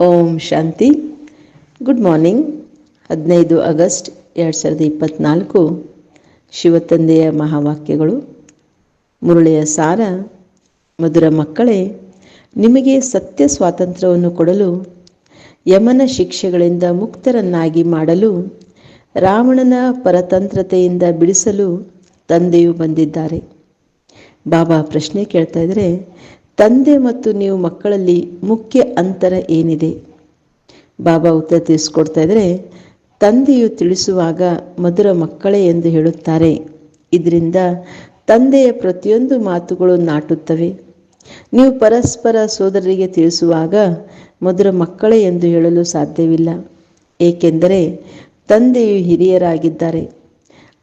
ಓಂ ಶಾಂತಿ. Good morning ಹದಿನೈದು August ಎರಡು ಸಾವಿರದ ಇಪ್ಪತ್ತ್ನಾಲ್ಕು ಶಿವತಂದೆಯ ಮಹಾವಾಕ್ಯಗಳು. ಮುರುಳೆಯ ಸಾರ, ಮಧುರ ಮಕ್ಕಳೇ, ನಿಮಗೆ ಸತ್ಯ ಸ್ವಾತಂತ್ರ್ಯವನ್ನು ಕೊಡಲು, ಯಮನ ಶಿಕ್ಷೆಗಳಿಂದ ಮುಕ್ತರನ್ನಾಗಿ ಮಾಡಲು, ರಾವಣನ ಪರತಂತ್ರತೆಯಿಂದ ಬಿಡಿಸಲು ತಂದೆಯು ಬಂದಿದ್ದಾರೆ. ಬಾಬಾ ಪ್ರಶ್ನೆ ಕೇಳ್ತಾ ಇದ್ರೆ ತಂದೆ ಮತ್ತು ನೀವು ಮಕ್ಕಳಲ್ಲಿ ಮುಖ್ಯ ಅಂತರ ಏನಿದೆ? ಬಾಬಾ ಉತ್ತರ ತಿಳಿಸ್ಕೊಡ್ತಾ ಇದ್ರೆ, ತಂದೆಯು ತಿಳಿಸುವಾಗ ಮಧುರ ಮಕ್ಕಳೇ ಎಂದು ಹೇಳುತ್ತಾರೆ. ಇದರಿಂದ ತಂದೆಯ ಪ್ರತಿಯೊಂದು ಮಾತುಗಳು ನಾಟುತ್ತವೆ. ನೀವು ಪರಸ್ಪರ ಸೋದರರಿಗೆ ತಿಳಿಸುವಾಗ ಮಧುರ ಮಕ್ಕಳೇ ಎಂದು ಹೇಳಲು ಸಾಧ್ಯವಿಲ್ಲ. ಏಕೆಂದರೆ ತಂದೆಯು ಹಿರಿಯರಾಗಿದ್ದಾರೆ.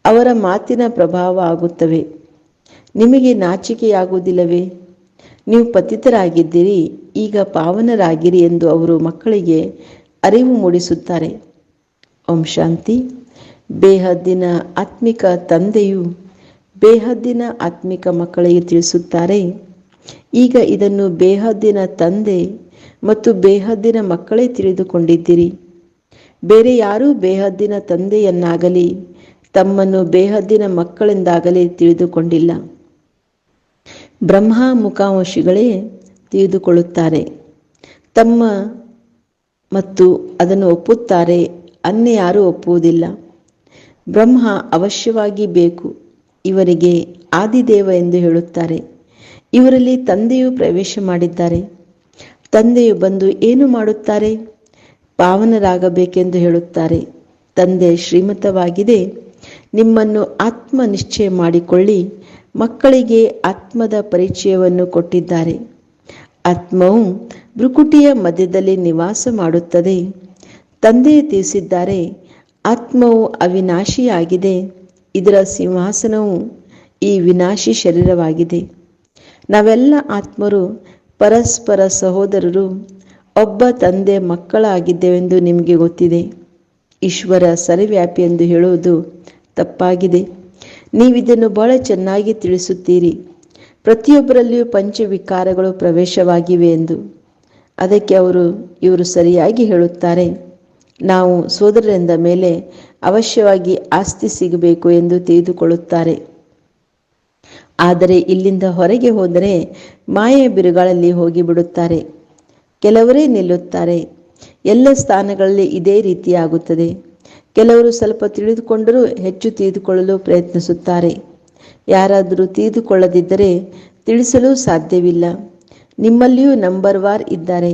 ಅವರ ಮಾತಿನ ಪ್ರಭಾವ ಆಗುತ್ತವೆ. ನಿಮಗೆ ನಾಚಿಕೆಯಾಗುವುದಿಲ್ಲವೇ? ನೀವು ಪತಿತರಾಗಿದ್ದೀರಿ, ಈಗ ಪಾವನರಾಗಿರಿ ಎಂದು ಅವರು ಮಕ್ಕಳಿಗೆ ಅರಿವು ಮೂಡಿಸುತ್ತಾರೆ. ಓಂ ಶಾಂತಿ. ಬೇಹದ್ದಿನ ಆತ್ಮಿಕ ತಂದೆಯು ಬೇಹದ್ದಿನ ಆತ್ಮಿಕ ಮಕ್ಕಳಿಗೆ ತಿಳಿಸುತ್ತಾರೆ. ಈಗ ಇದನ್ನು ಬೇಹದ್ದಿನ ತಂದೆ ಮತ್ತು ಬೇಹದ್ದಿನ ಮಕ್ಕಳೇ ತಿಳಿದುಕೊಂಡಿದ್ದೀರಿ. ಬೇರೆ ಯಾರೂ ಬೇಹದ್ದಿನ ತಂದೆಯನ್ನಾಗಲಿ, ತಮ್ಮನ್ನು ಬೇಹದ್ದಿನ ಮಕ್ಕಳೆಂದಾಗಲಿ ತಿಳಿದುಕೊಂಡಿಲ್ಲ. ಬ್ರಹ್ಮ ಮುಖಾಂಶಿಗಳೇ ತಿಳಿದುಕೊಳ್ಳುತ್ತಾರೆ. ತಮ್ಮ ಮತ್ತು ಅದನ್ನು ಒಪ್ಪುತ್ತಾರೆ, ಅನ್ಯ ಯಾರೂ ಒಪ್ಪುವುದಿಲ್ಲ. ಬ್ರಹ್ಮ ಅವಶ್ಯವಾಗಿ ಬೇಕು, ಇವರಿಗೆ ಆದಿದೇವ ಎಂದು ಹೇಳುತ್ತಾರೆ. ಇವರಲ್ಲಿ ತಂದೆಯು ಪ್ರವೇಶ ಮಾಡಿದ್ದಾರೆ. ತಂದೆಯು ಬಂದು ಏನು ಮಾಡುತ್ತಾರೆ? ಪಾವನರಾಗಬೇಕೆಂದು ಹೇಳುತ್ತಾರೆ. ತಂದೆ ಶ್ರೀಮತವಾಗಿದೆ, ನಿಮ್ಮನ್ನು ಆತ್ಮ ನಿಶ್ಚಯ ಮಾಡಿಕೊಳ್ಳಿ ಮಕ್ಕಳಿಗೆ ಆತ್ಮದ ಪರಿಚಯವನ್ನು ಕೊಟ್ಟಿದ್ದಾರೆ. ಆತ್ಮವು ಭ್ರುಕುಟಿಯ ಮಧ್ಯದಲ್ಲಿ ನಿವಾಸ ಮಾಡುತ್ತದೆ. ತಂದೆ ತಿಳಿಸಿದ್ದಾರೆ, ಆತ್ಮವು ಅವಿನಾಶಿಯಾಗಿದೆ. ಇದರ ಸಿಂಹಾಸನವು ಈ ವಿನಾಶಿ ಶರೀರವಾಗಿದೆ. ನಾವೆಲ್ಲ ಆತ್ಮರು, ಪರಸ್ಪರ ಸಹೋದರರು, ಒಬ್ಬ ತಂದೆ ಮಕ್ಕಳಾಗಿದ್ದೇವೆಂದು ನಿಮಗೆ ಗೊತ್ತಿದೆ. ಈಶ್ವರ ಸರಿವ್ಯಾಪಿ ಎಂದು ಹೇಳುವುದು ತಪ್ಪಾಗಿದೆ. ನೀವಿದನ್ನು ಬಹಳ ಚೆನ್ನಾಗಿ ತಿಳಿಸುತ್ತೀರಿ. ಪ್ರತಿಯೊಬ್ಬರಲ್ಲಿಯೂ ಪಂಚವಿಕಾರಗಳು ಪ್ರವೇಶವಾಗಿವೆ ಎಂದು. ಅದಕ್ಕೆ ಅವರು, ಇವರು ಸರಿಯಾಗಿ ಹೇಳುತ್ತಾರೆ. ನಾವು ಸೋದರರಿಂದ ಮೇಲೆ ಅವಶ್ಯವಾಗಿ ಆಸ್ತಿ ಸಿಗಬೇಕು ಎಂದು ತಿಳಿದುಕೊಳ್ಳುತ್ತಾರೆ. ಆದರೆ ಇಲ್ಲಿಂದ ಹೊರಗೆ ಹೋದರೆ ಮಾಯ ಬಿರುಗಾಳಲ್ಲಿ ಹೋಗಿಬಿಡುತ್ತಾರೆ. ಕೆಲವರೇ ನಿಲ್ಲುತ್ತಾರೆ. ಎಲ್ಲ ಸ್ಥಾನಗಳಲ್ಲಿ ಇದೇ ರೀತಿಯಾಗುತ್ತದೆ. ಕೆಲವರು ಸ್ವಲ್ಪ ತಿಳಿದುಕೊಂಡರೂ ಹೆಚ್ಚು ತಿಳಿದುಕೊಳ್ಳಲು ಪ್ರಯತ್ನಿಸುತ್ತಾರೆ. ಯಾರಾದರೂ ತಿಳಿದುಕೊಳ್ಳದಿದ್ದರೆ ತಿಳಿಸಲು ಸಾಧ್ಯವಿಲ್ಲ. ನಿಮ್ಮಲ್ಲಿಯೂ ನಂಬರ್ ವಾರ್ ಇದ್ದಾರೆ.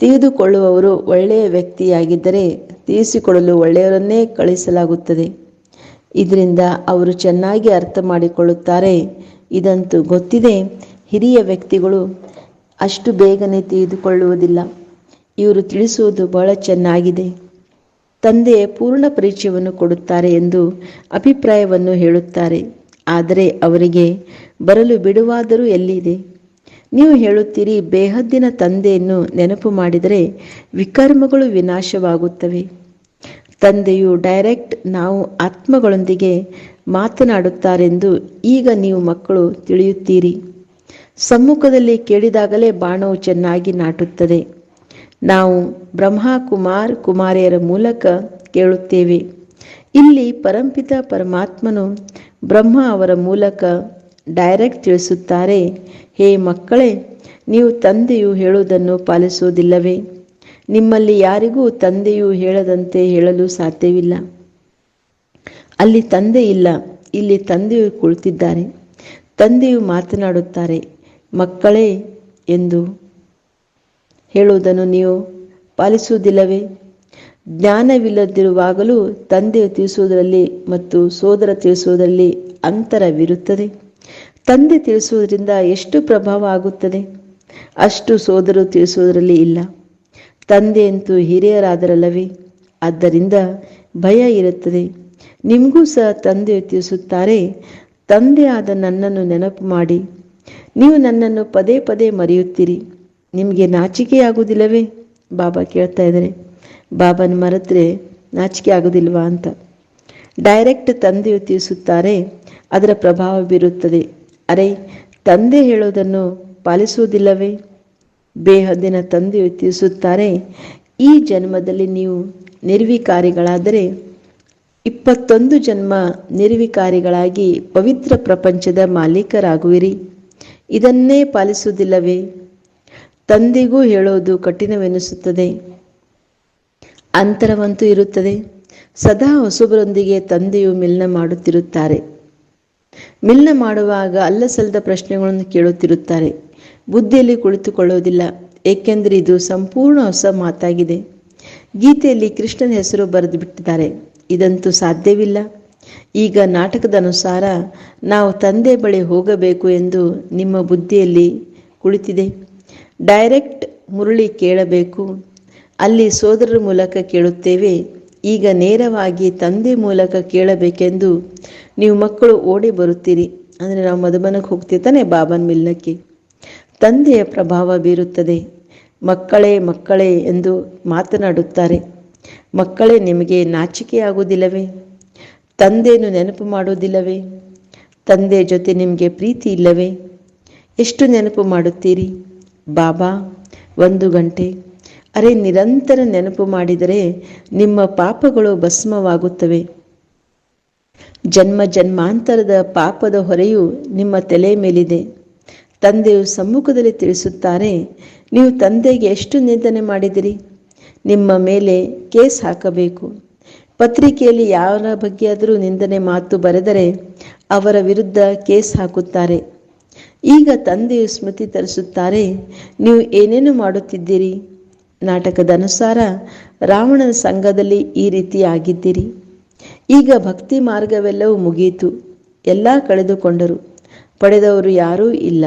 ತಿಳಿದುಕೊಳ್ಳುವವರು ಒಳ್ಳೆಯ ವ್ಯಕ್ತಿಯಾಗಿದ್ದರೆ ತಿಳಿಸಿಕೊಡಲು ಒಳ್ಳೆಯವರನ್ನೇ ಕಳಿಸಲಾಗುತ್ತದೆ ಇದರಿಂದ ಅವರು ಚೆನ್ನಾಗಿ ಅರ್ಥ ಮಾಡಿಕೊಳ್ಳುತ್ತಾರೆ ಇದಂತೂ ಗೊತ್ತಿದೆ, ಹಿರಿಯ ವ್ಯಕ್ತಿಗಳು ಅಷ್ಟು ಬೇಗನೆ ತಿಳಿದುಕೊಳ್ಳುವುದಿಲ್ಲ ಇವರು ತಿಳಿಸುವುದು ಬಹಳ ಚೆನ್ನಾಗಿದೆ. ತಂದೆ ಪೂರ್ಣ ಪರಿಚಯವನ್ನು ಕೊಡುತ್ತಾರೆ ಎಂದು ಅಭಿಪ್ರಾಯವನ್ನು ಹೇಳುತ್ತಾರೆ. ಆದರೆ ಅವರಿಗೆ, ಬರಲು ಬಿಡುವಾದರೂ ಎಲ್ಲಿದೆ? ನೀವು ಹೇಳುತ್ತೀರಿ, ಬೇಹದ್ದಿನ ತಂದೆಯನ್ನು ನೆನಪು ಮಾಡಿದರೆ ವಿಕರ್ಮಗಳು ವಿನಾಶವಾಗುತ್ತವೆ. ತಂದೆಯು ಡೈರೆಕ್ಟ್ ನಾವು ಆತ್ಮಗಳೊಂದಿಗೆ ಮಾತನಾಡುತ್ತಾರೆಂದು ಈಗ ನೀವು ಮಕ್ಕಳು ತಿಳಿಯುತ್ತೀರಿ. ಸಮ್ಮುಖದಲ್ಲಿ ಕೇಳಿದಾಗಲೇ ಬಾಣವು ಚೆನ್ನಾಗಿ ನಾಟುತ್ತದೆ. ನಾವು ಬ್ರಹ್ಮ ಕುಮಾರ್ ಕುಮಾರಿಯರ ಮೂಲಕ ಕೇಳುತ್ತೇವೆ. ಇಲ್ಲಿ ಪರಂಪಿತ ಪರಮಾತ್ಮನು ಬ್ರಹ್ಮ ಅವರ ಮೂಲಕ ಡೈರೆಕ್ಟ್ ತಿಳಿಸುತ್ತಾರೆ, ಹೇ ಮಕ್ಕಳೇ, ನೀವು ತಂದೆಯು ಹೇಳುವುದನ್ನು ಪಾಲಿಸುವುದಿಲ್ಲವೇ? ನಿಮ್ಮಲ್ಲಿ ಯಾರಿಗೂ ತಂದೆಯು ಹೇಳದಂತೆ ಹೇಳಲು ಸಾಧ್ಯವಿಲ್ಲ. ಅಲ್ಲಿ ತಂದೆ ಇಲ್ಲ, ಇಲ್ಲಿ ತಂದೆಯು ಕುಳಿತಿದ್ದಾರೆ. ತಂದೆಯು ಮಾತನಾಡುತ್ತಾರೆ, ಮಕ್ಕಳೇ ಎಂದು ಹೇಳುವುದನ್ನು ನೀವು ಪಾಲಿಸುವುದಿಲ್ಲವೇ? ಜ್ಞಾನವಿಲ್ಲದಿರುವಾಗಲೂ ತಂದೆ ತಿಳಿಸುವುದರಲ್ಲಿ ಮತ್ತು ಸೋದರ ತಿಳಿಸುವುದರಲ್ಲಿ ಅಂತರವಿರುತ್ತದೆ. ತಂದೆ ತಿಳಿಸುವುದರಿಂದ ಎಷ್ಟು ಪ್ರಭಾವ ಆಗುತ್ತದೆ? ಅಷ್ಟು ಸೋದರು ತಿಳಿಸುವುದರಲ್ಲಿ ಇಲ್ಲ. ತಂದೆಯಂತೂ ಹಿರಿಯರಾದರಲ್ಲವೇ? ಆದ್ದರಿಂದ ಭಯ ಇರುತ್ತದೆ. ನಿಮಗೂ ಸಹ ತಂದೆ ತಿಳಿಸುತ್ತಾರೆ, ತಂದೆ ಆದ ನನ್ನನ್ನು ನೆನಪು ಮಾಡಿ. ನೀವು ನನ್ನನ್ನು ಪದೇ ಪದೇ ಮರೆಯುತ್ತೀರಿ. ನಿಮಗೆ ನಾಚಿಕೆ ಆಗೋದಿಲ್ಲವೇ? ಬಾಬಾ ಕೇಳ್ತಾ ಇದ್ದಾರೆ ಬಾಬಾನ ಮರೆತರೆ ನಾಚಿಕೆ ಆಗೋದಿಲ್ವಾ ಅಂತ. ಡೈರೆಕ್ಟ್ ತಂದೆಯು ತಿಳಿಸುತ್ತಾರೆ, ಅದರ ಪ್ರಭಾವ ಬೀರುತ್ತದೆ. ಅರೆ, ತಂದೆ ಹೇಳೋದನ್ನು ಪಾಲಿಸುವುದಿಲ್ಲವೇ? ಬೇಹದ್ದಿನ ತಂದೆಯು ತಿಳಿಸುತ್ತಾರೆ, ಈ ಜನ್ಮದಲ್ಲಿ ನೀವು ನಿರ್ವಿಕಾರಿಗಳಾದರೆ, ಇಪ್ಪತ್ತೊಂದು ಜನ್ಮ ನಿರ್ವಿಕಾರಿಗಳಾಗಿ ಪವಿತ್ರ ಪ್ರಪಂಚದ ಮಾಲೀಕರಾಗುವಿರಿ. ಇದನ್ನೇ ಪಾಲಿಸುವುದಿಲ್ಲವೇ? ತಂದೆಗೂ ಹೇಳೋದು ಕಠಿಣವೆನಿಸುತ್ತದೆ. ಅಂತರವಂತೂ ಇರುತ್ತದೆ. ಸದಾ ಹೊಸಬರೊಂದಿಗೆ ತಂದೆಯು ಮಿಲನ ಮಾಡುತ್ತಿರುತ್ತಾರೆ. ಮಿಲನ ಮಾಡುವಾಗ ಅಲ್ಲಸಲ್ಲದ ಪ್ರಶ್ನೆಗಳನ್ನು ಕೇಳುತ್ತಿರುತ್ತಾರೆ. ಬುದ್ಧಿಯಲ್ಲಿ ಕುಳಿತುಕೊಳ್ಳುವುದಿಲ್ಲ, ಏಕೆಂದರೆ ಇದು ಸಂಪೂರ್ಣ ಹೊಸ ಮಾತಾಗಿದೆ. ಗೀತೆಯಲ್ಲಿ ಕೃಷ್ಣನ ಹೆಸರು ಬರೆದು ಬಿಟ್ಟಿದ್ದಾರೆ ಇದಂತೂ ಸಾಧ್ಯವಿಲ್ಲ. ಈಗ ನಾಟಕದ ಅನುಸಾರ ನಾವು ತಂದೆ ಬಳಿ ಹೋಗಬೇಕು ಎಂದು ನಿಮ್ಮ ಬುದ್ಧಿಯಲ್ಲಿ ಕುಳಿತಿದೆ. ಡೈರೆಕ್ಟ್ ಮುರಳಿ ಕೇಳಬೇಕು. ಅಲ್ಲಿ ಸೋದರರ ಮೂಲಕ ಕೇಳುತ್ತೇವೆ, ಈಗ ನೇರವಾಗಿ ತಂದೆ ಮೂಲಕ ಕೇಳಬೇಕೆಂದು ನೀವು ಮಕ್ಕಳು ಓಡಿ ಬರುತ್ತೀರಿ. ಅಂದರೆ ನಾವು ಮಧುಬನಕ್ಕೆ ಹೋಗ್ತೀವಿ ತಾನೆ ಬಾಬನ್ ಮಿಲ್ನಕ್ಕೆ. ತಂದೆಯ ಪ್ರಭಾವ ಬೀರುತ್ತದೆ. ಮಕ್ಕಳೇ ಮಕ್ಕಳೇ ಎಂದು ಮಾತನಾಡುತ್ತಾರೆ. ಮಕ್ಕಳೇ, ನಿಮಗೆ ನಾಚಿಕೆಯಾಗುವುದಿಲ್ಲವೇ? ತಂದೆಯನ್ನು ನೆನಪು ಮಾಡುವುದಿಲ್ಲವೇ? ತಂದೆ ಜೊತೆ ನಿಮಗೆ ಪ್ರೀತಿ ಇಲ್ಲವೇ? ಎಷ್ಟು ನೆನಪು ಮಾಡುತ್ತೀರಿ? ಬಾಬಾ, ಒಂದು ಗಂಟೆ. ಅರೆ, ನಿರಂತರ ನೆನಪು ಮಾಡಿದರೆ ನಿಮ್ಮ ಪಾಪಗಳು ಭಸ್ಮವಾಗುತ್ತವೆ. ಜನ್ಮ ಜನ್ಮಾಂತರದ ಪಾಪದ ಹೊರೆಯು ನಿಮ್ಮ ತಲೆ ಮೇಲಿದೆ. ತಂದೆಯು ಸಮ್ಮುಖದಲ್ಲಿ ತಿಳಿಸುತ್ತಾರೆ, ನೀವು ತಂದೆಗೆ ಎಷ್ಟು ನಿಂದನೆ ಮಾಡಿದಿರಿ? ನಿಮ್ಮ ಮೇಲೆ ಕೇಸ್ ಹಾಕಬೇಕು. ಪತ್ರಿಕೆಯಲ್ಲಿ ಯಾರ ಬಗ್ಗೆಯಾದರೂ ನಿಂದನೆ ಮಾತು ಬರೆದರೆ ಅವರ ವಿರುದ್ಧ ಕೇಸ್ ಹಾಕುತ್ತಾರೆ. ಈಗ ತಂದೆಯು ಸ್ಮೃತಿ ತರಿಸುತ್ತಾರೆ, ನೀವು ಏನೇನು ಮಾಡುತ್ತಿದ್ದೀರಿ? ನಾಟಕದ ಅನುಸಾರ ರಾವಣನ ಸಂಘದಲ್ಲಿ ಈ ರೀತಿ ಆಗಿದ್ದೀರಿ. ಈಗ ಭಕ್ತಿ ಮಾರ್ಗವೆಲ್ಲವೂ ಮುಗಿಯಿತು, ಎಲ್ಲ ಕಳೆದುಕೊಂಡರು, ಪಡೆದವರು ಯಾರೂ ಇಲ್ಲ.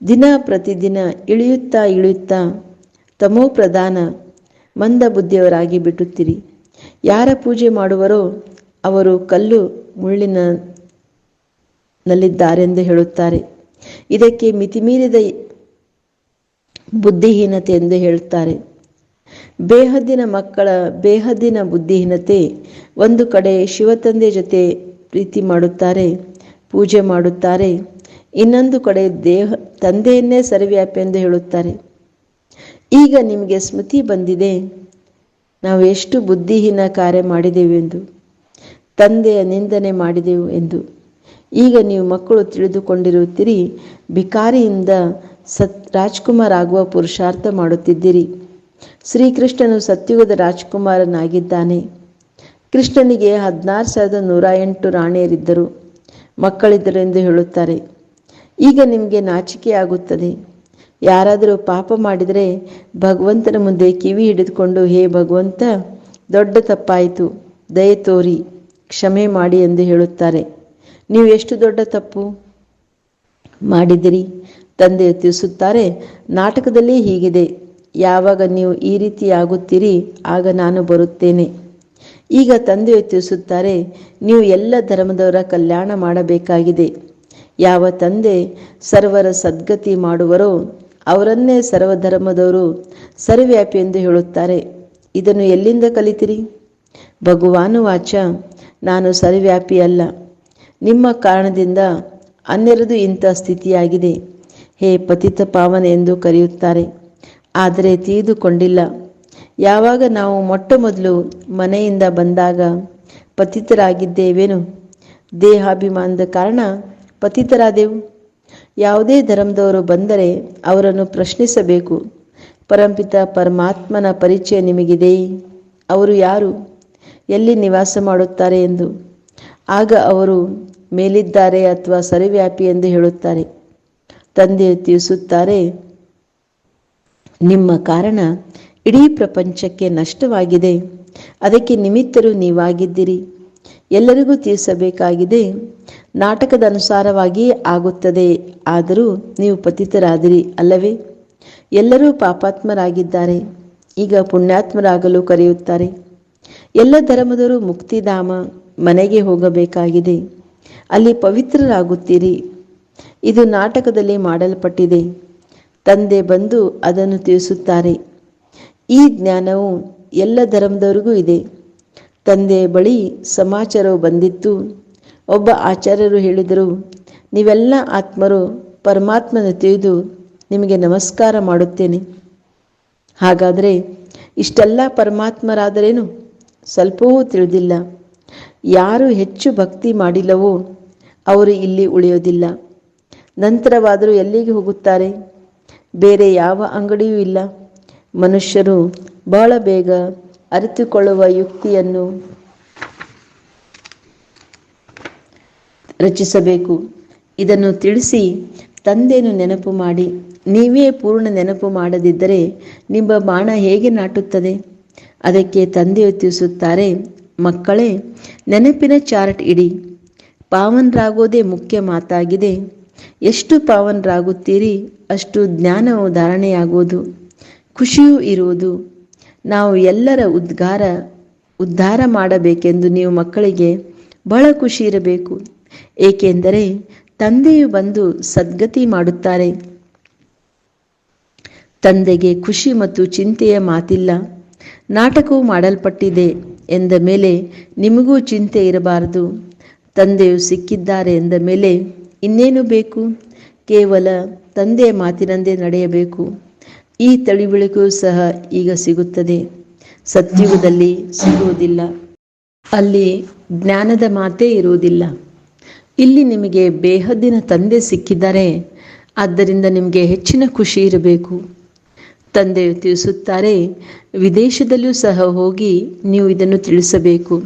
ದಿನ ಪ್ರತಿದಿನ ಇಳಿಯುತ್ತಾ ಇಳಿಯುತ್ತಾ ತಮೋ ಪ್ರಧಾನ ಮಂದ ಬುದ್ಧಿಯವರಾಗಿ ಬಿಟ್ಟುತ್ತೀರಿ. ಯಾರ ಪೂಜೆ ಮಾಡುವರೋ ಅವರು ಕಲ್ಲು ಮುಳ್ಳಿನ ನಲ್ಲಿದ್ದಾರೆಂದು ಹೇಳುತ್ತಾರೆ. ಇದಕ್ಕೆ ಮಿತಿಮೀರಿದ ಬುದ್ಧಿಹೀನತೆ ಎಂದು ಹೇಳುತ್ತಾರೆ ಬೇಹದ್ದಿನ ಮಕ್ಕಳ ಬೇಹದ್ದಿನ ಬುದ್ಧಿಹೀನತೆ ಒಂದು ಕಡೆ ಶಿವತಂದೆ ಜೊತೆ ಪ್ರೀತಿ ಮಾಡುತ್ತಾರೆ, ಪೂಜೆ ಮಾಡುತ್ತಾರೆ, ಇನ್ನೊಂದು ಕಡೆ ದೇಹ, ತಂದೆಯನ್ನೇ ಸರಿವ್ಯಾಪಿ ಎಂದು ಹೇಳುತ್ತಾರೆ. ಈಗ ನಿಮಗೆ ಸ್ಮೃತಿ ಬಂದಿದೆ. ನಾವು ಎಷ್ಟು ಬುದ್ಧಿಹೀನ ಕಾರ್ಯ ಮಾಡಿದೆವು ಎಂದು, ತಂದೆಯ ನಿಂದನೆ ಮಾಡಿದೆವು ಎಂದು. ಈಗ ನೀವು ಮಕ್ಕಳು ತಿಳಿದುಕೊಂಡಿರುತ್ತೀರಿ, ಭಿಕಾರಿಯಿಂದ ಸತ್ ರಾಜ್ಕುಮಾರ್ ಆಗುವ ಪುರುಷಾರ್ಥ ಮಾಡುತ್ತಿದ್ದೀರಿ. ಶ್ರೀಕೃಷ್ಣನು ಸತ್ಯುಗದ ರಾಜ್ಕುಮಾರನಾಗಿದ್ದಾನೆ. ಕೃಷ್ಣನಿಗೆ ಹದಿನಾರು ಸಾವಿರದ ನೂರ ಎಂಟು ರಾಣಿಯರಿದ್ದರು. ಮಕ್ಕಳಿದ್ದರು ಎಂದು ಹೇಳುತ್ತಾರೆ, ಈಗ ನಿಮಗೆ ನಾಚಿಕೆ ಆಗುತ್ತದೆ ಯಾರಾದರೂ ಪಾಪ ಮಾಡಿದರೆ ಭಗವಂತನ ಮುಂದೆ ಕಿವಿ ಹಿಡಿದುಕೊಂಡು, ಹೇ ಭಗವಂತ, ದೊಡ್ಡ ತಪ್ಪಾಯಿತು, ದಯೆ ತೋರಿ, ಕ್ಷಮೆ ಮಾಡಿ ಎಂದು ಹೇಳುತ್ತಾರೆ. ನೀವು ಎಷ್ಟು ದೊಡ್ಡ ತಪ್ಪು ಮಾಡಿದಿರಿ ತಂದೆ ತಿಳಿಸುತ್ತಾರೆ, ನಾಟಕದಲ್ಲಿ ಹೀಗಿದೆ. ಯಾವಾಗ ನೀವು ಈ ರೀತಿ ಆಗುತ್ತೀರಿ, ಆಗ ನಾನು ಬರುತ್ತೇನೆ. ಈಗ ತಂದೆ ತಿಳಿಸುತ್ತಾರೆ, ನೀವು ಎಲ್ಲ ಧರ್ಮದವರ ಕಲ್ಯಾಣ ಮಾಡಬೇಕಾಗಿದೆ. ಯಾವ ತಂದೆ ಸರ್ವರ ಸದ್ಗತಿ ಮಾಡುವರೋ, ಅವರನ್ನೇ ಸರ್ವಧರ್ಮದವರು ಸರ್ವ್ಯಾಪಿ ಎಂದು ಹೇಳುತ್ತಾರೆ. ಇದನ್ನು ಎಲ್ಲಿಂದ ಕಲಿತಿರಿ? ಭಗವಾನು ವಾಚ, ನಾನು ಸರ್ವ್ಯಾಪಿ ಅಲ್ಲ ನಿಮ್ಮ ಕಾರಣದಿಂದ ಅನ್ಯರದು ಇಂಥ ಸ್ಥಿತಿಯಾಗಿದೆ. ಹೇ ಪತಿತ ಪಾವನ ಎಂದು ಕರೆಯುತ್ತಾರೆ. ಆದರೆ ತಿಳಿದುಕೊಂಡಿಲ್ಲ. ಯಾವಾಗ ನಾವು ಮೊಟ್ಟ ಮೊದಲು ಮನೆಯಿಂದ ಬಂದಾಗ ಪತಿತರಾಗಿದ್ದೇವೇನು? ದೇಹಾಭಿಮಾನದ ಕಾರಣ ಪತಿತರಾದೆವು? ಯಾವುದೇ ಧರ್ಮದವರು ಬಂದರೆ ಅವರನ್ನು ಪ್ರಶ್ನಿಸಬೇಕು. ಪರಂಪಿತ ಪರಮಾತ್ಮನ ಪರಿಚಯ ನಿಮಗಿದೆಯೇ? ಅವರು ಯಾರು? ಎಲ್ಲಿ ನಿವಾಸ ಮಾಡುತ್ತಾರೆ ಎಂದು? ಆಗ ಅವರು, ಮೇಲಿದ್ದಾರೆ ಅಥವಾ ಸರಿವ್ಯಾಪಿ ಎಂದು ಹೇಳುತ್ತಾರೆ. ತಂದೆ ತಿಳಿಸುತ್ತಾರೆ, ನಿಮ್ಮ ಕಾರಣ ಇಡೀ ಪ್ರಪಂಚಕ್ಕೆ ನಷ್ಟವಾಗಿದೆ. ಅದಕ್ಕೆ ನಿಮಿತ್ತರು ನೀವಾಗಿದ್ದೀರಿ. ಎಲ್ಲರಿಗೂ ತೀರಿಸಬೇಕಾಗಿದೆ ನಾಟಕದ ಅನುಸಾರವಾಗಿ ಆಗುತ್ತದೆ. ಆದರೂ ನೀವು ಪತಿತರಾದಿರಿ, ಅಲ್ಲವೇ? ಎಲ್ಲರೂ ಪಾಪಾತ್ಮರಾಗಿದ್ದಾರೆ. ಈಗ ಪುಣ್ಯಾತ್ಮರಾಗಲು ಕರೆಯುತ್ತಾರೆ. ಎಲ್ಲ ಧರ್ಮದವರು ಮುಕ್ತಿಧಾಮ. ಮನೆಗೆ ಹೋಗಬೇಕಾಗಿದೆ. ಅಲ್ಲಿ ಪವಿತ್ರರಾಗುತ್ತೀರಿ. ಇದು ನಾಟಕದಲ್ಲಿ ಮಾಡಲ್ಪಟ್ಟಿದೆ. ತಂದೆ ಬಂದು ಅದನ್ನು ತಿಳಿಸುತ್ತಾರೆ. ಈ ಜ್ಞಾನವು ಎಲ್ಲ ಧರ್ಮದವರಿಗೂ ಇದೆ. ತಂದೆಯ ಬಳಿ ಸಮಾಚಾರವು ಬಂದಿತ್ತು. ಒಬ್ಬ ಆಚಾರ್ಯರು ಹೇಳಿದರು, ನೀವೆಲ್ಲ ಆತ್ಮರು ಪರಮಾತ್ಮನ ತಿಳಿದು ನಿಮಗೆ ನಮಸ್ಕಾರ ಮಾಡುತ್ತೇನೆ. ಹಾಗಾದರೆ ಇಷ್ಟೆಲ್ಲ ಪರಮಾತ್ಮರಾದರೇನು? ಸ್ವಲ್ಪವೂ ತಿಳಿದಿಲ್ಲ. ಯಾರು ಹೆಚ್ಚು ಭಕ್ತಿ ಮಾಡಿಲ್ಲವೋ ಅವರು ಇಲ್ಲಿ ಉಳಿಯೋದಿಲ್ಲ. ನಂತರವಾದರೂ ಎಲ್ಲಿಗೆ ಹೋಗುತ್ತಾರೆ? ಬೇರೆ ಯಾವ ಅಂಗಡಿಯೂ ಇಲ್ಲ. ಮನುಷ್ಯರು ಬಹಳ ಬೇಗ ಅರಿತುಕೊಳ್ಳುವ ಯುಕ್ತಿಯನ್ನು ರಚಿಸಬೇಕು. ಇದನ್ನು ತಿಳಿಸಿ ತಂದೆಯನ್ನು ನೆನಪು ಮಾಡಿ. ನೀವೇ ಪೂರ್ಣ ನೆನಪು ಮಾಡದಿದ್ದರೆ ನಿಮ್ಮ ಬಾಣ ಹೇಗೆ ನಾಟುತ್ತದೆ? ಅದಕ್ಕೆ ತಂದೆಯು ತಿಳಿಸುತ್ತಾರೆ, ಮಕ್ಕಳೇ ನೆನಪಿನ ಚಾರ್ಟ್ ಇಡಿ. ಪಾವನರಾಗೋದೇ ಮುಖ್ಯ ಮಾತಾಗಿದೆ. ಎಷ್ಟು ಪಾವನರಾಗುತ್ತೀರಿ, ಅಷ್ಟು ಜ್ಞಾನವು ಧಾರಣೆಯಾಗುವುದು ಖುಷಿಯೂ ಇರುವುದು. ನಾವು ಎಲ್ಲರ ಉದ್ಗಾರ, ಉದ್ಧಾರ ಮಾಡಬೇಕೆಂದು ನೀವು ಮಕ್ಕಳಿಗೆ ಬಹಳ ಖುಷಿ ಇರಬೇಕು. ಏಕೆಂದರೆ ತಂದೆಯು ಬಂದು ಸದ್ಗತಿ ಮಾಡುತ್ತಾರೆ. ತಂದೆಗೆ ಖುಷಿ ಮತ್ತು ಚಿಂತೆಯ ಮಾತಿಲ್ಲ. ನಾಟಕವು ಮಾಡಲ್ಪಟ್ಟಿದೆ. ಎಂದ ಮೇಲೆ ನಿಮಗೂ ಚಿಂತೆ ಇರಬಾರದು. ತಂದೆಯು ಸಿಕ್ಕಿದ್ದಾರೆ ಎಂದ ಮೇಲೆ ಇನ್ನೇನು ಬೇಕು? ಕೇವಲ ತಂದೆಯ ಮಾತಿನಂದೇ ನಡೆಯಬೇಕು. ಈ ತಳಿಬಿಳಿಗೂ ಸಹ ಈಗ ಸಿಗುತ್ತದೆ. ಸತ್ಯುಗದಲ್ಲಿ ಸಿಗುವುದಿಲ್ಲ. ಅಲ್ಲಿ ಜ್ಞಾನದ ಮಾತೇ ಇರುವುದಿಲ್ಲ. ಇಲ್ಲಿ ನಿಮಗೆ ಬೇಹದ್ದಿನ ತಂದೆ ಸಿಕ್ಕಿದ್ದಾರೆ. ಆದ್ದರಿಂದ ನಿಮಗೆ ಹೆಚ್ಚಿನ ಖುಷಿ ಇರಬೇಕು. ತಂದೆಯು ತಿಳಿಸುತ್ತಾರೆ ವಿದೇಶದಲ್ಲೂ ಸಹ ಹೋಗಿ ನೀವು ಇದನ್ನು ತಿಳಿಸಬೇಕು.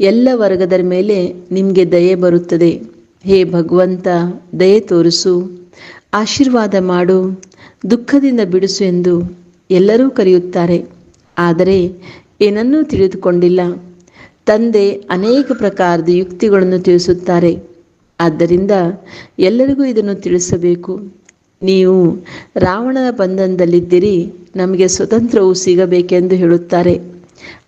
ಎಲ್ಲ ವರ್ಗದ ಮೇಲೆ ನಿಮಗೆ ದಯೆ ಬರುತ್ತದೆ. ಹೇ ಭಗವಂತ, ದಯೆ ತೋರಿಸು, ಆಶೀರ್ವಾದ ಮಾಡು, ದುಃಖದಿಂದ ಬಿಡಿಸು ಎಂದು ಎಲ್ಲರೂ ಕರೆಯುತ್ತಾರೆ. ಆದರೆ ಏನನ್ನೂ ತಿಳಿದುಕೊಂಡಿಲ್ಲ. ತಂದೆ ಅನೇಕ ಪ್ರಕಾರದ ಯುಕ್ತಿಗಳನ್ನು ತಿಳಿಸುತ್ತಾರೆ. ಆದ್ದರಿಂದ ಎಲ್ಲರಿಗೂ ಇದನ್ನು ತಿಳಿಸಬೇಕು. ನೀವು ರಾವಣನ ಬಂಧನದಲ್ಲಿದ್ದೀರಿ, ನಮಗೆ ಸ್ವತಂತ್ರವು ಸಿಗಬೇಕೆಂದು ಹೇಳುತ್ತಾರೆ.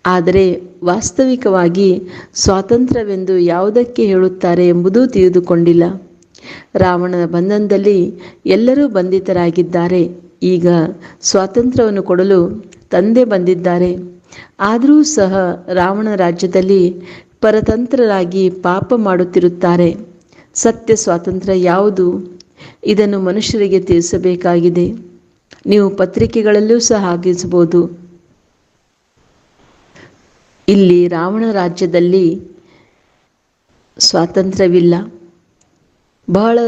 ಆದರೆ ವಾಸ್ತವಿಕವಾಗಿ ಸ್ವಾತಂತ್ರ್ಯವೆಂದು ಯಾವುದಕ್ಕೆ ಹೇಳುತ್ತಾರೆ ಎಂಬುದೂ ತಿಳಿದುಕೊಂಡಿಲ್ಲ. ರಾವಣನ ಬಂಧನದಲ್ಲಿ ಎಲ್ಲರೂ ಬಂಧಿತರಾಗಿದ್ದಾರೆ. ಈಗ ಸ್ವಾತಂತ್ರ್ಯವನ್ನು ಕೊಡಲು ತಂದೆ ಬಂದಿದ್ದಾರೆ. ಆದರೂ ಸಹ ರಾವಣ ರಾಜ್ಯದಲ್ಲಿ ಪರತಂತ್ರರಾಗಿ ಪಾಪ ಮಾಡುತ್ತಿರುತ್ತಾರೆ. ಸತ್ಯ ಸ್ವಾತಂತ್ರ್ಯ ಯಾವುದು? ಇದನ್ನು ಮನುಷ್ಯರಿಗೆ ತಿಳಿಸಬೇಕಾಗಿದೆ. ನೀವು ಪತ್ರಿಕೆಗಳಲ್ಲೂ ಸಹ ಆಗಿಸಬಹುದು ಇಲ್ಲಿ ರಾವಣ ರಾಜ್ಯದಲ್ಲಿ ಸ್ವಾತಂತ್ರ್ಯವಿಲ್ಲ. ಬಹಳ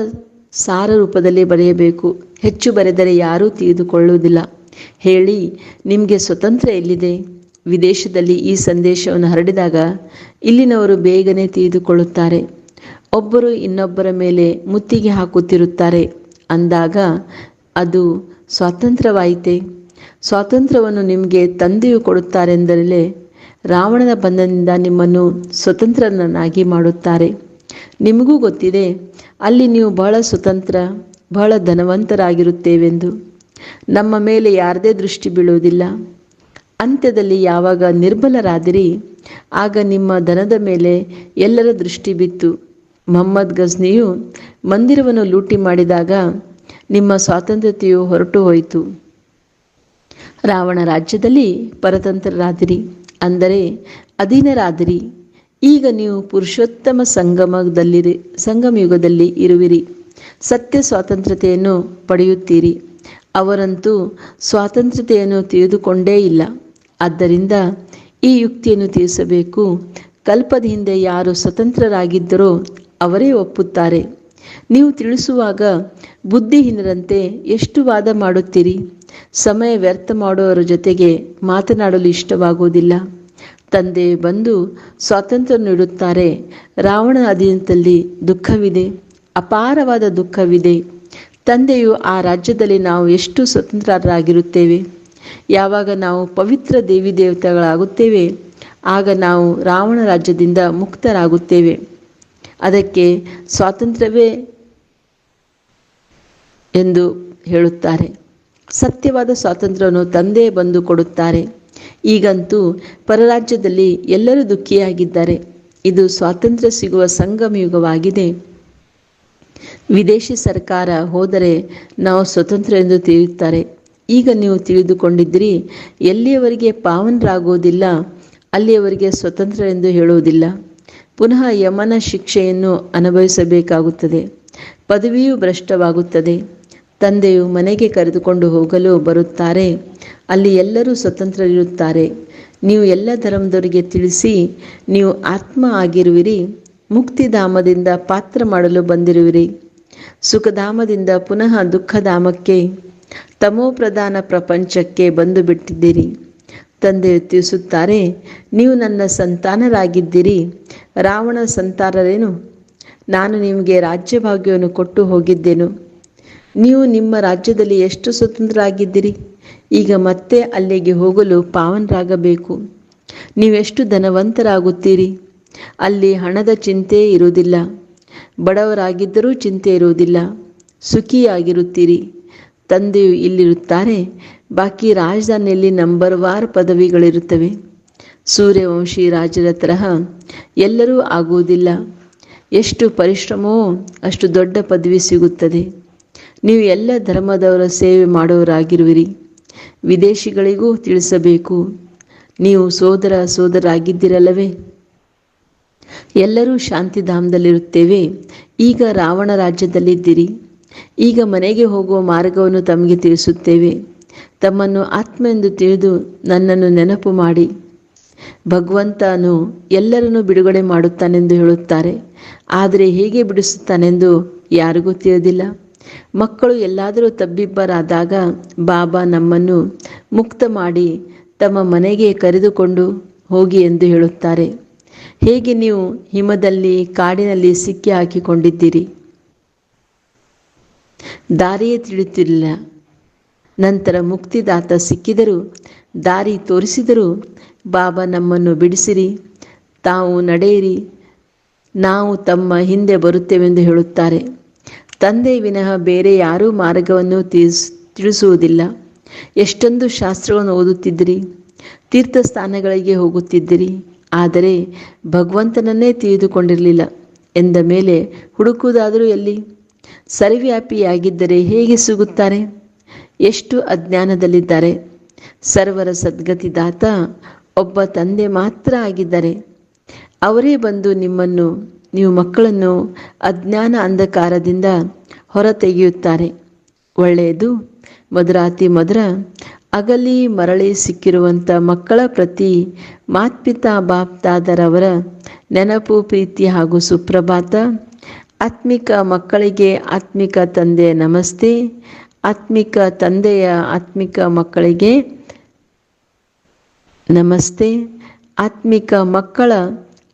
ಸಾರ ರೂಪದಲ್ಲಿ ಬರೆಯಬೇಕು. ಹೆಚ್ಚು ಬರೆದರೆ ಯಾರೂ ತಿಳಿದುಕೊಳ್ಳುವುದಿಲ್ಲ. ಹೇಳಿ, ನಿಮಗೆ ಸ್ವತಂತ್ರ ಎಲ್ಲಿದೆ? ವಿದೇಶದಲ್ಲಿ ಈ ಸಂದೇಶವನ್ನು ಹರಡಿದಾಗ ಇಲ್ಲಿನವರು ಬೇಗನೆ ತಿಳಿದುಕೊಳ್ಳುತ್ತಾರೆ. ಒಬ್ಬರು ಇನ್ನೊಬ್ಬರ ಮೇಲೆ ಮುತ್ತಿಗೆ ಹಾಕುತ್ತಿರುತ್ತಾರೆ. ಅಂದಾಗ ಅದು ಸ್ವಾತಂತ್ರ್ಯವಾಯಿತೆ? ಸ್ವಾತಂತ್ರ್ಯವನ್ನು ನಿಮಗೆ ತಂದೆಯು ಕೊಡುತ್ತಾರೆಂದರಲೇ ರಾವಣನ ಬಂಧನದಿಂದ ನಿಮ್ಮನ್ನು ಸ್ವತಂತ್ರನನ್ನಾಗಿ ಮಾಡುತ್ತಾರೆ. ನಿಮಗೂ ಗೊತ್ತಿದೆ, ಅಲ್ಲಿ ನೀವು ಬಹಳ ಸ್ವತಂತ್ರ, ಬಹಳ ಧನವಂತರಾಗಿರುತ್ತೇವೆಂದು. ನಮ್ಮ ಮೇಲೆ ಯಾರದೇ ದೃಷ್ಟಿ ಬೀಳುವುದಿಲ್ಲ. ಅಂತ್ಯದಲ್ಲಿ ಯಾವಾಗ ನಿರ್ಬಲರಾದಿರಿ, ಆಗ ನಿಮ್ಮ ಧನದ ಮೇಲೆ ಎಲ್ಲರ ದೃಷ್ಟಿ ಬಿತ್ತು. ಮೊಹಮ್ಮದ್ ಗಜ್ನಿಯು ಮಂದಿರವನ್ನು ಲೂಟಿ ಮಾಡಿದಾಗ ನಿಮ್ಮ ಸ್ವಾತಂತ್ರ್ಯತೆಯು ಹೊರಟು ಹೋಯಿತು. ರಾವಣ ರಾಜ್ಯದಲ್ಲಿ ಪರತಂತ್ರರಾದಿರಿ, ಅಂದರೆ ಅಧೀನರಾದಿರಿ. ಈಗ ನೀವು ಪುರುಷೋತ್ತಮ ಸಂಗಮದಲ್ಲಿರಿ ಸಂಗಮಯುಗದಲ್ಲಿ ಇರುವಿರಿ. ಸತ್ಯ ಸ್ವಾತಂತ್ರ್ಯತೆಯನ್ನು ಪಡೆಯುತ್ತೀರಿ. ಅವರಂತೂ ಸ್ವಾತಂತ್ರ್ಯತೆಯನ್ನು ತಿಳಿದುಕೊಂಡೇ ಇಲ್ಲ. ಆದ್ದರಿಂದ ಈ ಯುಕ್ತಿಯನ್ನು ತಿಳಿಸಬೇಕು. ಕಲ್ಪದ ಹಿಂದೆ ಯಾರು ಸ್ವತಂತ್ರರಾಗಿದ್ದರೋ ಅವರೇ ಒಪ್ಪುತ್ತಾರೆ. ನೀವು ತಿಳಿಸುವಾಗ, ಬುದ್ಧಿಹೀನರಂತೆ ಎಷ್ಟು ವಾದ ಮಾಡುತ್ತೀರಿ? ಸಮಯ ವ್ಯರ್ಥ ಮಾಡುವವರ ಜೊತೆಗೆ ಮಾತನಾಡಲು ಇಷ್ಟವಾಗುವುದಿಲ್ಲ. ತಂದೆ ಬಂದು ಸ್ವಾತಂತ್ರ್ಯ ನೀಡುತ್ತಾರೆ. ರಾವಣ ಅಧೀನದಲ್ಲಿ ದುಃಖವಿದೆ, ಅಪಾರವಾದ ದುಃಖವಿದೆ. ತಂದೆಯು ಆ ರಾಜ್ಯದಲ್ಲಿ ನಾವು ಎಷ್ಟು ಸ್ವತಂತ್ರರಾಗಿರುತ್ತೇವೆ? ಯಾವಾಗ ನಾವು ಪವಿತ್ರ ದೇವಿ ದೇವತೆಗಳಾಗುತ್ತೇವೆ, ಆಗ ನಾವು ರಾವಣ ರಾಜ್ಯದಿಂದ ಮುಕ್ತರಾಗುತ್ತೇವೆ. ಅದಕ್ಕೆ ಸ್ವಾತಂತ್ರ್ಯವೇ ಎಂದು ಹೇಳುತ್ತಾರೆ. ಸತ್ಯವಾದ ಸ್ವಾತಂತ್ರ್ಯವನ್ನು ತಂದೆ ಬಂದು ಕೊಡುತ್ತಾರೆ. ಈಗಂತೂ ಪರರಾಜ್ಯದಲ್ಲಿ ಎಲ್ಲರೂ ದುಃಖಿಯಾಗಿದ್ದಾರೆ. ಇದು ಸ್ವಾತಂತ್ರ್ಯ ಸಿಗುವ ಸಂಗಮ ಯುಗವಾಗಿದೆ ವಿದೇಶಿ ಸರ್ಕಾರ ಹೋದರೆ ನಾವು ಸ್ವತಂತ್ರ ಎಂದು ತಿಳಿಯುತ್ತಾರೆ. ಈಗ ನೀವು ತಿಳಿದುಕೊಂಡಿದ್ದೀರಿ, ಎಲ್ಲಿಯವರಿಗೆ ಪಾವನರಾಗುವುದಿಲ್ಲ, ಅಲ್ಲಿಯವರಿಗೆ ಸ್ವತಂತ್ರ ಎಂದು ಹೇಳುವುದಿಲ್ಲ. ಪುನಃ ಯಮನ ಶಿಕ್ಷೆಯನ್ನು ಅನುಭವಿಸಬೇಕಾಗುತ್ತದೆ. ಪದವಿಯು ಭ್ರಷ್ಟವಾಗುತ್ತದೆ. ತಂದೆಯು ಮನೆಗೆ ಕರೆದುಕೊಂಡು ಹೋಗಲು ಬರುತ್ತಾರೆ. ಅಲ್ಲಿ ಎಲ್ಲರೂ ಸ್ವತಂತ್ರರಿರುತ್ತಾರೆ. ನೀವು ಎಲ್ಲ ಧರ್ಮದವರಿಗೆ ತಿಳಿಸಿ, ನೀವು ಆತ್ಮ ಆಗಿರುವಿರಿ, ಮುಕ್ತಿಧಾಮದಿಂದ ಪಾತ್ರ ಮಾಡಲು ಬಂದಿರುವಿರಿ. ಸುಖಧಾಮದಿಂದ ಪುನಃ ದುಃಖಧಾಮಕ್ಕೆ ತಮೋಪ್ರಧಾನ ಪ್ರಪಂಚಕ್ಕೆ ಬಂದು ಬಿಟ್ಟಿದ್ದೀರಿ. ತಂದೆಯು ತಿಳಿಸುತ್ತಾರೆ, ನೀವು ನನ್ನ ಸಂತಾನರಾಗಿದ್ದೀರಿ. ರಾವಣ ಸಂತಾರರೇನು ನಾನು ನಿಮಗೆ ರಾಜ್ಯಭಾಗ್ಯವನ್ನು ಕೊಟ್ಟು ಹೋಗಿದ್ದೇನು? ನೀವು ನಿಮ್ಮ ರಾಜ್ಯದಲ್ಲಿ ಎಷ್ಟು ಸ್ವತಂತ್ರ ಆಗಿದ್ದೀರಿ ಈಗ ಮತ್ತೆ ಅಲ್ಲಿಗೆ ಹೋಗಲು ಪಾವನರಾಗಬೇಕು. ನೀವೆಷ್ಟು ಧನವಂತರಾಗುತ್ತೀರಿ? ಅಲ್ಲಿ ಹಣದ ಚಿಂತೆ ಇರುವುದಿಲ್ಲ. ಬಡವರಾಗಿದ್ದರೂ ಚಿಂತೆ ಇರುವುದಿಲ್ಲ. ಸುಖಿಯಾಗಿರುತ್ತೀರಿ. ತಂದೆಯು ಇಲ್ಲಿರುತ್ತಾರೆ. ಬಾಕಿ ರಾಜಧಾನಿಯಲ್ಲಿ ನಂಬರ್ ವಾರ್ ಪದವಿಗಳಿರುತ್ತವೆ. ಸೂರ್ಯವಂಶಿ ರಾಜರ ತರಹ ಎಲ್ಲರೂ ಆಗುವುದಿಲ್ಲ. ಎಷ್ಟು ಪರಿಶ್ರಮವೋ ಅಷ್ಟು ದೊಡ್ಡ ಪದವಿ ಸಿಗುತ್ತದೆ. ನೀವು ಎಲ್ಲ ಧರ್ಮದವರ ಸೇವೆ ಮಾಡೋರಾಗಿರುವಿರಿ ವಿದೇಶಿಗಳಿಗೂ ತಿಳಿಸಬೇಕು. ನೀವು ಸೋದರ ಸೋದರಾಗಿದ್ದಿರಲ್ಲವೇ ಎಲ್ಲರೂ ಶಾಂತಿಧಾಮದಲ್ಲಿರುತ್ತೇವೆ. ಈಗ ರಾವಣ ರಾಜ್ಯದಲ್ಲಿದ್ದೀರಿ. ಈಗ ಮನೆಗೆ ಹೋಗುವ ಮಾರ್ಗವನ್ನು ತಮಗೆ ತಿಳಿಸುತ್ತೇವೆ. ತಮ್ಮನ್ನು ಆತ್ಮ ಎಂದು ತಿಳಿದು ನನ್ನನ್ನು ನೆನಪು ಮಾಡಿ. ಭಗವಂತನು ಎಲ್ಲರನ್ನೂ ಬಿಡುಗಡೆ ಮಾಡುತ್ತಾನೆಂದು ಹೇಳುತ್ತಾರೆ. ಆದರೆ ಹೇಗೆ ಬಿಡಿಸುತ್ತಾನೆಂದು ಯಾರಿಗೂ ತಿಳಿದಿಲ್ಲ. ಮಕ್ಕಳು ಎಲ್ಲಾದರೂ ತಬ್ಬಿಬ್ಬರಾದಾಗ ಬಾಬಾ ನಮ್ಮನ್ನು ಮುಕ್ತ ಮಾಡಿ ತಮ್ಮ ಮನೆಗೆ ಕರೆದುಕೊಂಡು ಹೋಗಿ ಎಂದು ಹೇಳುತ್ತಾರೆ. ಹೇಗೆ ನೀವು ಹಿಮದಲ್ಲಿ, ಕಾಡಿನಲ್ಲಿ ಸಿಕ್ಕಿ ಹಾಕಿಕೊಂಡಿದ್ದೀರಿ? ದಾರಿಯೇ ತಿಳಿಯುತ್ತಿರಲಿಲ್ಲ ನಂತರ ಮುಕ್ತಿದಾತ ಸಿಕ್ಕಿದರೂ, ದಾರಿ ತೋರಿಸಿದರು ಬಾಬಾ ನಮ್ಮನ್ನು ಬಿಡಿಸಿರಿ, ತಾವು ನಡೆಯಿರಿ, ನಾವು ತಮ್ಮ ಹಿಂದೆ ಬರುತ್ತೇವೆಂದು ಹೇಳುತ್ತಾರೆ. ತಂದೆ ವಿನಃ ಬೇರೆ ಯಾರೂ ಮಾರ್ಗವನ್ನು ತಿಳಿಸ್ ತಿಳಿಸುವುದಿಲ್ಲ. ಎಷ್ಟೊಂದು ಶಾಸ್ತ್ರವನ್ನು ಓದುತ್ತಿದ್ದಿರಿ, ತೀರ್ಥಸ್ಥಾನಗಳಿಗೆ ಹೋಗುತ್ತಿದ್ದಿರಿ, ಆದರೆ ಭಗವಂತನನ್ನೇ ತಿಳಿದುಕೊಂಡಿರಲಿಲ್ಲ. ಎಂದ ಮೇಲೆ ಹುಡುಕುವುದಾದರೂ ಎಲ್ಲಿ? ಸರಿವ್ಯಾಪಿಯಾಗಿದ್ದರೆ ಹೇಗೆ ಸಿಗುತ್ತಾರೆ? ಎಷ್ಟು ಅಜ್ಞಾನದಲ್ಲಿದ್ದಾರೆ. ಸರ್ವರ ಸದ್ಗತಿದಾತ ಒಬ್ಬ ತಂದೆ ಮಾತ್ರ ಆಗಿದ್ದಾರೆ ಅವರೇ ಬಂದು ನಿಮ್ಮನ್ನು, ನೀವು ಮಕ್ಕಳನ್ನು ಅಜ್ಞಾನ ಅಂಧಕಾರದಿಂದ ಹೊರತೆಗೆಯುತ್ತಾರೆ. ಒಳ್ಳೆಯದು ಮಧುರಾತಿ ಮಧುರ ಅಗಲಿ ಮರಳಿ ಸಿಕ್ಕಿರುವಂಥ ಮಕ್ಕಳ ಪ್ರತಿ ಮಾತ್ಪಿತಾ ಬಾಪ್ತಾದರವರ ನೆನಪು, ಪ್ರೀತಿ ಹಾಗೂ ಸುಪ್ರಭಾತ. ಆತ್ಮಿಕ ಮಕ್ಕಳಿಗೆ ಆತ್ಮಿಕ ತಂದೆಯ ನಮಸ್ತೆ. ಆತ್ಮಿಕ ತಂದೆಯ ಆತ್ಮಿಕ ಮಕ್ಕಳಿಗೆ ನಮಸ್ತೆ. ಆತ್ಮಿಕ ಮಕ್ಕಳ,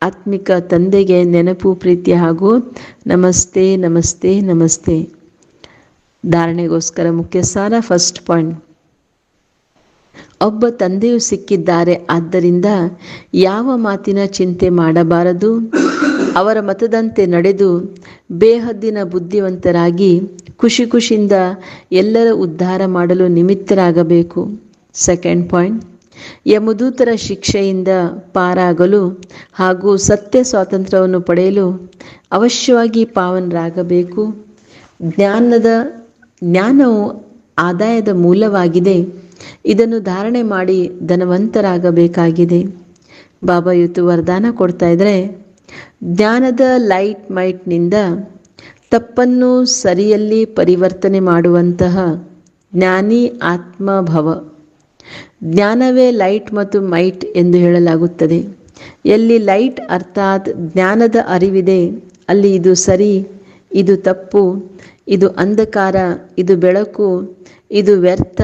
ಆತ್ಮಿಕ ತಂದೆಗೆ ನೆನಪು, ಪ್ರೀತಿ ಹಾಗೂ ನಮಸ್ತೆ ನಮಸ್ತೆ ನಮಸ್ತೆ. ಧಾರಣೆಗೋಸ್ಕರ ಮುಖ್ಯ ಸಾರ ಫಸ್ಟ್ ಪಾಯಿಂಟ್. ಒಬ್ಬ ತಂದೆಯು ಸಿಕ್ಕಿದ್ದಾರೆ, ಆದ್ದರಿಂದ ಯಾವ ಮಾತಿನ ಚಿಂತೆ ಮಾಡಬಾರದು? ಅವರ ಮತದಂತೆ ನಡೆದು ಬೇಹದ್ದಿನ ಬುದ್ಧಿವಂತರಾಗಿ ಖುಷಿ ಖುಷಿಯಿಂದ ಎಲ್ಲರ ಉದ್ಧಾರ ಮಾಡಲು ನಿಮಿತ್ತರಾಗಬೇಕು. Second point. ಯಮದೂತರ ಶಿಕ್ಷೆಯಿಂದ ಪಾರಾಗಲು ಹಾಗೂ ಸತ್ಯ ಸ್ವಾತಂತ್ರ್ಯವನ್ನು ಪಡೆಯಲು ಅವಶ್ಯವಾಗಿ ಪಾವನರಾಗಬೇಕು. ಜ್ಞಾನದ, ಜ್ಞಾನವು ಆದಾಯದ ಮೂಲವಾಗಿದೆ. ಇದನ್ನು ಧಾರಣೆ ಮಾಡಿ ಧನವಂತರಾಗಬೇಕಾಗಿದೆ. ಬಾಬಾ ಇವತ್ತು ವರದಾನ ಕೊಡ್ತಾ ಇದ್ರೆ, ಜ್ಞಾನದ ಲೈಟ್ ಮೈಟ್ನಿಂದ ತಪ್ಪನ್ನು ಸರಿಯಲ್ಲಿ ಪರಿವರ್ತನೆ ಮಾಡುವಂತಹ ಜ್ಞಾನಿ ಆತ್ಮಭವ. ಜ್ಞಾನವೇ ಲೈಟ್ ಮತ್ತು ಮೈಟ್ ಎಂದು ಹೇಳಲಾಗುತ್ತದೆ. ಎಲ್ಲಿ ಲೈಟ್ ಅರ್ಥಾತ್ ಜ್ಞಾನದ ಅರಿವಿದೆ, ಅಲ್ಲಿ ಇದು ಸರಿ, ಇದು ತಪ್ಪು, ಇದು ಅಂಧಕಾರ, ಇದು ಬೆಳಕು, ಇದು ವ್ಯರ್ಥ,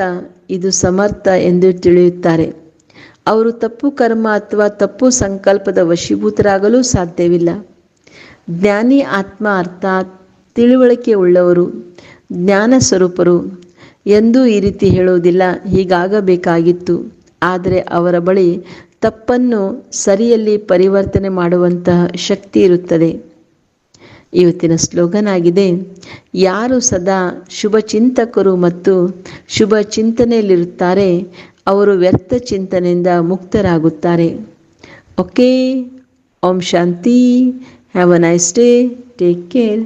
ಇದು ಸಮರ್ಥ ಎಂದು ತಿಳಿಯುತ್ತಾರೆ. ಅವರು ತಪ್ಪು ಕರ್ಮ ಅಥವಾ ತಪ್ಪು ಸಂಕಲ್ಪದ ವಶೀಭೂತರಾಗಲು ಸಾಧ್ಯವಿಲ್ಲ. ಜ್ಞಾನಿ ಆತ್ಮ ಅರ್ಥಾತ್ ತಿಳುವಳಿಕೆ ಉಳ್ಳವರು, ಜ್ಞಾನ ಸ್ವರೂಪರು ಎಂದೂ ಈ ರೀತಿ ಹೇಳುವುದಿಲ್ಲ, ಹೀಗಾಗಬೇಕಾಗಿತ್ತು. ಆದರೆ ಅವರ ಬಳಿ ತಪ್ಪನ್ನು ಸರಿಯಲ್ಲಿ ಪರಿವರ್ತನೆ ಮಾಡುವಂತಹ ಶಕ್ತಿ ಇರುತ್ತದೆ. ಇವತ್ತಿನ ಸ್ಲೋಗನ್ ಆಗಿದೆ ಯಾರು ಸದಾ ಶುಭ ಚಿಂತಕರು ಮತ್ತು ಶುಭ ಚಿಂತನೆಯಲ್ಲಿರುತ್ತಾರೆ ಅವರು ವ್ಯರ್ಥ ಚಿಂತನೆಯಿಂದ ಮುಕ್ತರಾಗುತ್ತಾರೆ. Okay, Om Shanti, have a nice day, take care.